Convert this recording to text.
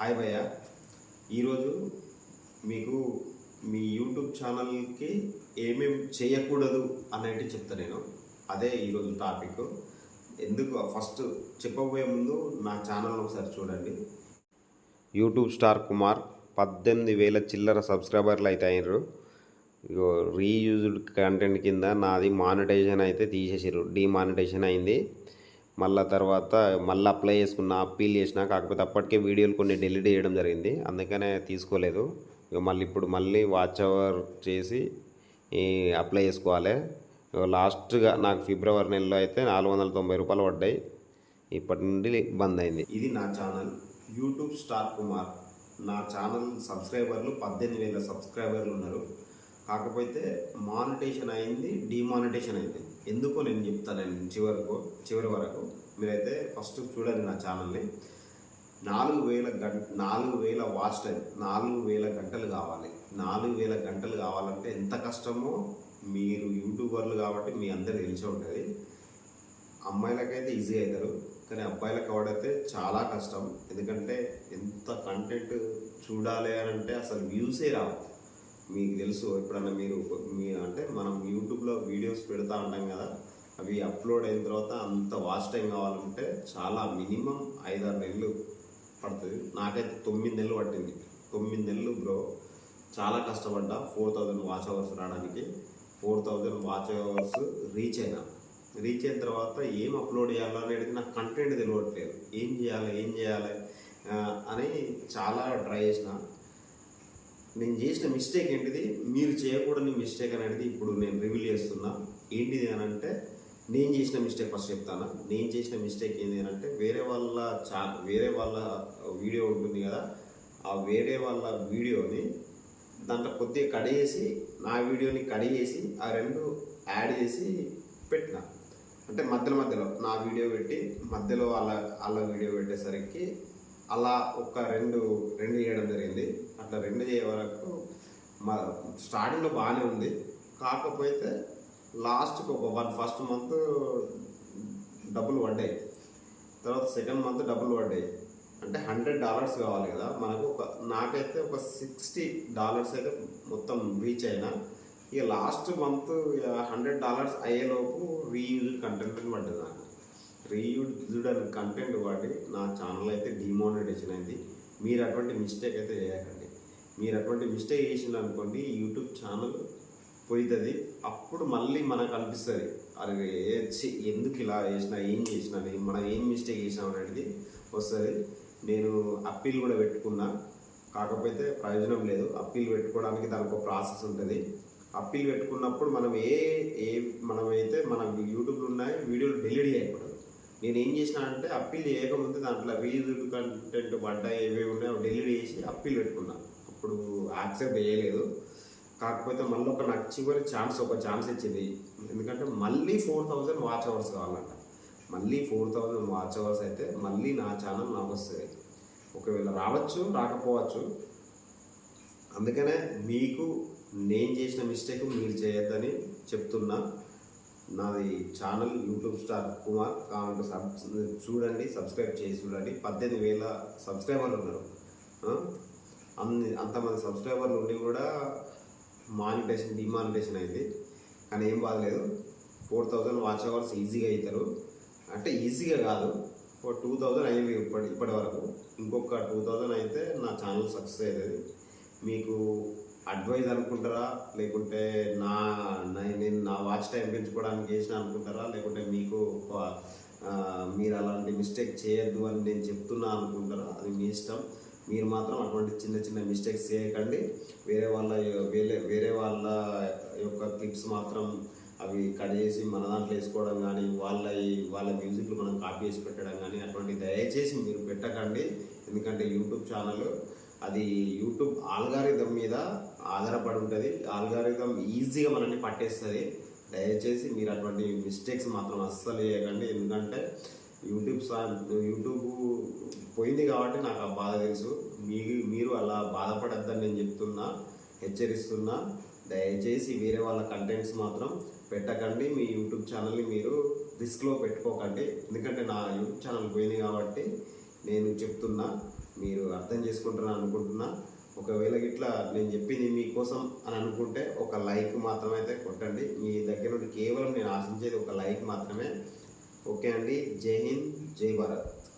Hi భయ్య. ఈరోజు మీకు మీ యూట్యూబ్ ఛానల్కి ఏమేం చేయకూడదు అనేది చెప్తా నేను. అదే ఈరోజు టాపిక్. ఎందుకు? ఫస్ట్ చెప్పబోయే ముందు నా ఛానల్ ఒకసారి చూడండి. యూట్యూబ్ స్టార్ కుమార్ పద్దెనిమిది వేల చిల్లర సబ్స్క్రైబర్లు అయితే అయినారు. ఇగో రీయూజ్డ్ కంటెంట్ కింద నాది మానిటైజేషన్ అయితే తీసేసారు డిమానిటైజేషన్ అయింది. మళ్ళా తర్వాత మళ్ళీ అప్లై చేసుకున్న అప్పీల్ చేసిన కాకపోతే అప్పటికే వీడియోలు కొన్ని డిలీట్ చేయడం జరిగింది. అందుకనే తీసుకోలేదు. ఇక మళ్ళీ ఇప్పుడు మళ్ళీ వాచ్ అవర్ చేసి అప్లై చేసుకోవాలి. లాస్ట్గా నాకు ఫిబ్రవరి నెలలో అయితే నాలుగు వందల తొంభై రూపాయలు పడ్డాయి. ఇప్పటి నుండి బంద్ అయింది. ఇది నా ఛానల్ యూట్యూబ్ స్టార్ కుమార్. నా ఛానల్ సబ్స్క్రైబర్లు పద్దెనిమిది వేల సబ్స్క్రైబర్లు ఉన్నారు. కాకపోతే మానిటేషన్ అయింది డిమానిటేషన్ అయింది ఎందుకో నేను చెప్తాను నేను చివరకు చివరి వరకు. మీరైతే ఫస్ట్ చూడండి నా ఛానల్ని. నాలుగు వేల గంట నాలుగు వేల వాచ్ టైం నాలుగు వేల గంటలు కావాలి. నాలుగు వేల గంటలు కావాలంటే ఎంత కష్టమో మీరు యూట్యూబర్లు కాబట్టి మీ అందరు తెలిసి ఉంటుంది. అమ్మాయిలకైతే ఈజీ అవుతారు కానీ అబ్బాయిలకు కావడైతే చాలా కష్టం. ఎందుకంటే ఎంత కంటెంట్ చూడాలి అని అంటే అసలు వ్యూసే రావు. మీకు తెలుసు ఎప్పుడన్నా మీరు మీ అంటే మనం యూట్యూబ్లో వీడియోస్ పెడతా ఉంటాం కదా అవి అప్లోడ్ అయిన తర్వాత అంత వాచ్ టైం కావాలంటే చాలా మినిమం ఐదారు నెలలు పడుతుంది. నాకైతే తొమ్మిది నెలలు పట్టింది. తొమ్మిది నెలలు బ్రో చాలా కష్టపడ్డా. ఫోర్ థౌజండ్ వాచ్ అవర్స్ రావడానికి. Four thousand watch hours reach అయినా. రీచ్ అయిన తర్వాత ఏం అప్లోడ్ చేయాలో అనేది నాకు కంటెంట్ తెలియట్లేదు. ఏం చేయాలి ఏం చేయాలి అని చాలా ట్రై చేసిన. నేను చేసిన మిస్టేక్ ఏంటిది? మీరు చేయకూడని మిస్టేక్ అనేది ఇప్పుడు నేను రివీల్ చేస్తున్నా. ఏంటిది అని అంటే నేను చేసిన మిస్టేక్ ఫస్ట్ చెప్తాను? నేను చేసిన మిస్టేక్ ఏంటి అని అంటే వేరే వాళ్ళ చా వేరే వాళ్ళ వీడియో ఉంటుంది కదా ఆ వేరే వాళ్ళ వీడియోని దాంట్లో కొద్దిగా కడిగేసి నా వీడియోని కడిగేసి ఆ రెండు యాడ్ చేసి పెట్టిన. అంటే మధ్యలో మధ్యలో నా వీడియో పెట్టి మధ్యలో వాళ్ళ వాళ్ళ వీడియో పెట్టేసరికి అలా ఒక రెండు రెండు వేయడం జరిగింది. అట్లా రెండు వరకు మా స్టార్టింగ్లో బాగానే ఉంది. కాకపోతే లాస్ట్కి ఒక వన్ ఫస్ట్ మంత్ డబ్బులు పడ్డాయి. తర్వాత సెకండ్ మంత్ డబ్బులు పడ్డాయి. అంటే హండ్రెడ్ డాలర్స్ కావాలి కదా. మనకు ఒక నాకైతే ఒక సిక్స్టీ డాలర్స్ అయితే మొత్తం రీచ్ అయినా ఇక లాస్ట్ మంత్ హండ్రెడ్ డాలర్స్ అయ్యేలోపు రీయూజ్డ్ కంటెంట్ అని పడ్డది నాకు. రీయూజ్డ్ అని కంటెంట్ వాటి నా ఛానల్ అయితే డిమానిటైజేషన్ అయింది. మీరు అటువంటి మిస్టేక్ అయితే చేయకండి. మీరు అటువంటి మిస్టేక్ చేసిన అనుకోండి యూట్యూబ్ ఛానల్ పోతుంది అప్పుడు మళ్ళీ మనకు అనిపిస్తుంది అరే ఎందుకు ఇలా చేసిన ఏం చేసిన మనం ఏం మిస్టేక్ చేసినాం అనేది వస్తుంది. నేను అప్పీల్ కూడా పెట్టుకున్నా. కాకపోతే ప్రయోజనం లేదు. అప్పీల్ పెట్టుకోవడానికి దానికి ఒక ప్రాసెస్ ఉంటుంది. అప్పీల్ పెట్టుకున్నప్పుడు మనం ఏ ఏ మనమైతే మన యూట్యూబ్లో ఉన్నాయి వీడియోలు డిలీట్ చేయకూడదు. నేను ఏం చేసినా అంటే అప్పీల్ చేయకముందు దాంట్లో వీడియో కంటెంట్ పడ్డా ఏవేవి ఉన్నాయో డిలీట్ చేసి అప్పీల్ పెట్టుకున్నా. ఇప్పుడు యాక్సెప్ట్ చేయలేదు. కాకపోతే మళ్ళీ ఒక నాకు చివరి ఛాన్స్ ఒక ఛాన్స్ ఇచ్చింది. ఎందుకంటే మళ్ళీ ఫోర్ థౌజండ్ వాచ్ అవర్స్ కావాలంట. మళ్ళీ ఫోర్ థౌజండ్ వాచ్ అవర్స్ అయితే మళ్ళీ నా ఛానల్ నాకు వస్తుంది. ఒకవేళ రావచ్చు రాకపోవచ్చు. అందుకనే మీకు నేను చేసిన మిస్టేక్ మీరు చేయొద్దని చెప్తున్నా. నాది ఛానల్ యూట్యూబ్ స్టార్ కుమార్. కావాలంటే సబ్ చూడండి సబ్స్క్రైబ్ చేసి చూడండి. పద్దెనిమిది వేల సబ్స్క్రైబర్లు ఉన్నారు. అన్ని అంతమంది సబ్స్క్రైబర్లు ఉండి కూడా మానిటేషన్ డిమానిటేషన్ అయింది. కానీ ఏం బాగలేదు ఫోర్ థౌజండ్ వాచ్ అవర్స్ ఈజీగా అవుతారు అంటే ఈజీగా కాదు. ఒక టూ థౌజండ్ అయింది ఇప్పటి ఇప్పటి వరకు. ఇంకొక టూ థౌజండ్ అయితే నా ఛానల్ సక్సెస్ అవుతుంది మీకు అడ్వైజ్ అనుకుంటారా? లేకుంటే నా నేను నా వాచ్ టైం పెంచుకోవడానికి చేసిన అనుకుంటారా? లేకుంటే మీకు మీరు అలాంటి మిస్టేక్ చేయొద్దు అని నేను చెప్తున్నా అనుకుంటారా? అది మీ ఇష్టం. మీరు మాత్రం అటువంటి చిన్న చిన్న మిస్టేక్స్ చేయకండి. వేరే వాళ్ళ వేరే వేరే వాళ్ళ యొక్క క్లిప్స్ మాత్రం అవి కట్ చేసి మన దాంట్లో వేసుకోవడం కానీ వాళ్ళ వాళ్ళ మ్యూజిక్లు మనం కాపీ చేసి పెట్టడం కానీ అటువంటి దయచేసి మీరు పెట్టకండి. ఎందుకంటే యూట్యూబ్ ఛానల్ అది యూట్యూబ్ ఆల్గారిథం మీద ఆధారపడి ఉంటుంది. ఆల్గారిథం ఈజీగా మనల్ని పట్టేస్తుంది. దయచేసి మీరు అటువంటి మిస్టేక్స్ మాత్రం అస్సలు చేయకండి. ఎందుకంటే యూట్యూబ్ యూట్యూబ్ పోయింది కాబట్టి నాకు ఆ బాధ తెలుసు. మీ మీరు అలా బాధపడద్దని నేను చెప్తున్నా హెచ్చరిస్తున్నా. దయచేసి వేరే వాళ్ళ కంటెంట్స్ మాత్రం పెట్టకండి. మీ యూట్యూబ్ ఛానల్ని మీరు రిస్క్లో పెట్టుకోకండి. ఎందుకంటే నా యూట్యూబ్ ఛానల్ పోయింది కాబట్టి నేను చెప్తున్నా మీరు అర్థం చేసుకుంటున్నా అనుకుంటున్నా. ఒకవేళ ఇట్లా నేను చెప్పింది మీకోసం అని అనుకుంటే ఒక లైక్ మాత్రమైతే అయితే కొట్టండి. మీ దగ్గర నుండి కేవలం నేను ఆశించేది ఒక లైక్ మాత్రమే. ఓకే అండి. జై హింద్ జై భారత్.